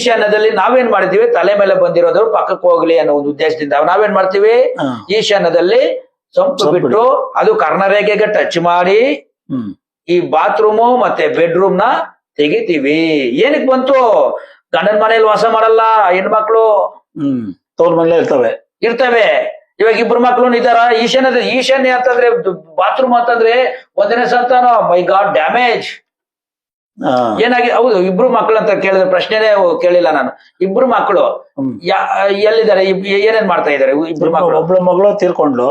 ಈಶಾನ್ಯದಲ್ಲಿ ನಾವೇನ್ ಮಾಡ್ತೀವಿ ತಲೆ ಮೇಲೆ ಬಂದಿರೋದು ಪಕ್ಕಕ್ಕೆ ಹೋಗ್ಲಿ ಅನ್ನೋ ಒಂದು ಉದ್ದೇಶದಿಂದ. ನಾವೇನ್ ಮಾಡ್ತೀವಿ. ಈಶಾನ್ಯದಲ್ಲಿ ಸೊಂಪು ಸೊಂಪು ಬಿಟ್ಟು ಅದು ಕರ್ಣರೇಖೆಗೆ ಟಚ್ ಮಾಡಿ ಈ ಬಾತ್ರೂಮ್ ಮತ್ತೆ ಬೆಡ್ರೂಮ್ನ ತೆಗಿತೀವಿ. ಏನಕ್ ಬಂತು? ಗಂಡನ ಮನೆಯಲ್ಲಿ ವಾಸ ಮಾಡಲ್ಲ ಹೆಣ್ಮಕ್ಳು ಹ್ಮ್. ತೋರ್ ಮನೇಲೆ ಇರ್ತವೆ. ಇರ್ತವೆ. ಇವಾಗ ಇಬ್ರು ಮಕ್ಳು ಇದಾರ ಈಶಾನ್ಯ ಈಶಾನ್ಯ ಅಂತಂದ್ರೆ ಬಾತ್ರೂಮ್ ಅಂತಂದ್ರೆ ಒಂದನೇ ಸಂತಾನ. ಮೈ ಗಾಡ್ ಡ್ಯಾಮೇಜ್ ಏನಾಗಿ ಹೌದು ಇಬ್ರು ಮಕ್ಕಳು ಅಂತ ಕೇಳಿದ್ರೆ ಪ್ರಶ್ನೆನೇ ಕೇಳಿಲ್ಲ ನಾನು. ಇಬ್ರು ಮಕ್ಕಳು ಎಲ್ಲಿದ್ದಾರೆ ಏನೇನ್ ಮಾಡ್ತಾ ಇದಾರೆ ಇಬ್ರು ಮಕ್ಕಳು ಒಬ್ಳ ಮಗಳು ತೀರ್ಕೊಂಡ್ಲು.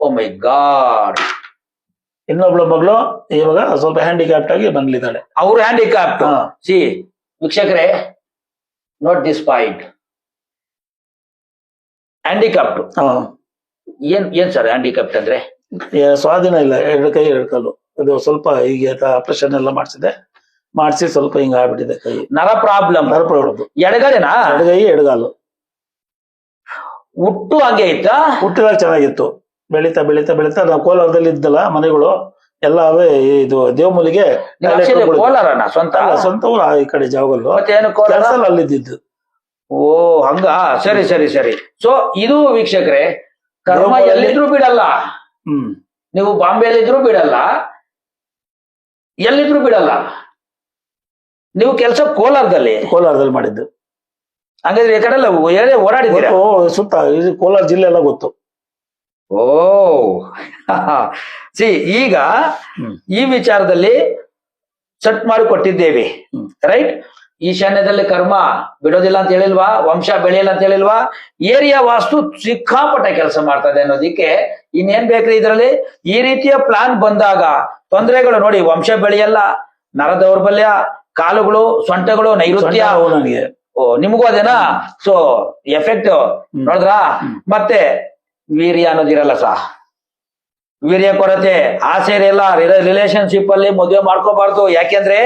ಓ ಮೈ ಗಾಡ್ ಇನ್ನೊಬ್ಳು ಮಗಳು ಇವಾಗ ಸ್ವಲ್ಪ ಹ್ಯಾಂಡಿಕ್ಯಾಪ್ಟ್ ಆಗಿ ಬಂದ್ಲಿದ್ದಾಳೆ ಅವ್ರು ಹ್ಯಾಂಡಿಕ್ಯಾಪ್ಟ್ ಸಿ ವೀಕ್ಷಕರೇ ನೋಟ್ ದಿಸ್ ಪಾಯಿಂಟ್ ಹ್ಯಾಂಡಿಕ್ಯಾಪ್ಟ್. ಏನ್ ಏನ್ ಸರ್ ಹ್ಯಾಂಡಿಕ್ಯಾಪ್ಟ್ ಅಂದ್ರೆ? ಸ್ವಾಧೀನ ಇಲ್ಲ ಎರಡು ಕೈ ಎರಡು ಕಾಲು. ಅದು ಸ್ವಲ್ಪ ಈಗ ಆಪರೇಷನ್ ಎಲ್ಲ ಮಾಡಿಸಿದೆ ಮಾಡಿಸಿ ಸ್ವಲ್ಪ ಹಿಂಗ ಆಗ್ಬಿಟ್ಟಿದೆ ಕೈ. ನರ ಪ್ರಾಬ್ಲಮ್ ಎಡಗಾಲೇನಾ ಎಡಗಡೆನಾ? ಎಡಗೈ ಎಡಗಾಲು. ಹುಟ್ಟು ಹಂಗೆ ಐತಾ ಹುಟ್ಟಿದಾಗ ಚೆನ್ನಾಗಿತ್ತು. ಬೆಳೀತಾ ಬೆಳೀತಾ ಬೆಳೀತಾ. ನಾವು ಕೋಲಾರದಲ್ಲಿ ಇದ್ದಲ್ಲ ಮನೆಗಳು ಎಲ್ಲ ಅವೇ ಇದು ದೇವಮೂಲಿಗೆ ಕೋಲಾರನ? ಸ್ವಂತ? ಸ್ವಂತ ಊರು ಈ ಕಡೆ ಜಾವಗಲ್ಲು. ಅಲ್ಲಿದ್ದು ಓ ಹಂಗ? ಸರಿ ಸರಿ ಸರಿ. ಸೊ ಇದು ವೀಕ್ಷಕರೇ ಕರ್ಮ ಎಲ್ಲಿದ್ರು ಬಿಡಲ್ಲ. ಹ್ಮ್. ನೀವು ಬಾಂಬೆಯಲ್ಲಿದ್ರು ಬಿಡಲ್ಲ. ಎಲ್ಲಿದ್ರು ಬಿಡಲ್ಲ. ನೀವು ಕೆಲಸ ಕೋಲಾರದಲ್ಲಿ? ಕೋಲಾರದಲ್ಲಿ ಮಾಡಿದ್ದು. ಹಂಗಾದ್ರೆ ಈ ಕಡೆ ಎಲ್ಲ ಏನೇ ಓಡಾಡಿದ್ದೀರಾ? ಓ ಸುತ್ತ ಇದು ಕೋಲಾರ ಜಿಲ್ಲೆ ಎಲ್ಲ ಗೊತ್ತು. ಓ ಸಿ ಈಗ ಹ್ಮ್. ಈ ವಿಚಾರದಲ್ಲಿ ಸೆಟ್ ಮಾಡಿ ಕೊಟ್ಟಿದ್ದೇವೆ ಹ್ಮ್. ರೈಟ್? ಈಶಾನ್ಯದಲ್ಲಿ ಕರ್ಮ ಬಿಡೋದಿಲ್ಲ ಅಂತ ಹೇಳಿಲ್ವಾ? ವಂಶ ಬೆಳೆಯಲ್ಲ ಅಂತ ಹೇಳಿಲ್ವಾ? ಏರಿಯಾ ವಾಸ್ತು ಸಿಕ್ಕಾಪಟ್ಟೆ ಕೆಲಸ ಮಾಡ್ತದೆ ಅನ್ನೋದಿಕ್ಕೆ ಇನ್ನೇನ್ ಬೇಕ್ರಿ ಇದರಲ್ಲಿ? ಈ ರೀತಿಯ ಪ್ಲಾನ್ ಬಂದಾಗ ತೊಂದರೆಗಳು ನೋಡಿ ವಂಶ ಬೆಳೆಯಲ್ಲ ನರ ದೌರ್ಬಲ್ಯ ಕಾಲುಗಳು ಸೊಂಟಗಳು ನೈಋತ್ಯ ನನಗೆ ಓ ನಿಮಗೂ ಅದೇನಾ? ಸೊ ಎಫೆಕ್ಟ್ ನೋಡಿದ್ರಾ? ಮತ್ತೆ ವೀರ್ಯ ಅನ್ನೋದಿರಲ್ಲ ಸಾ. ವೀರ್ಯ ಕೊರತೆ ಆಸೆ ಇರಲ್ಲ ರಿಲೇಶನ್ಶಿಪ್ ಅಲ್ಲಿ ಮದುವೆ ಮಾಡ್ಕೋಬಾರ್ದು. ಯಾಕೆಂದ್ರೆ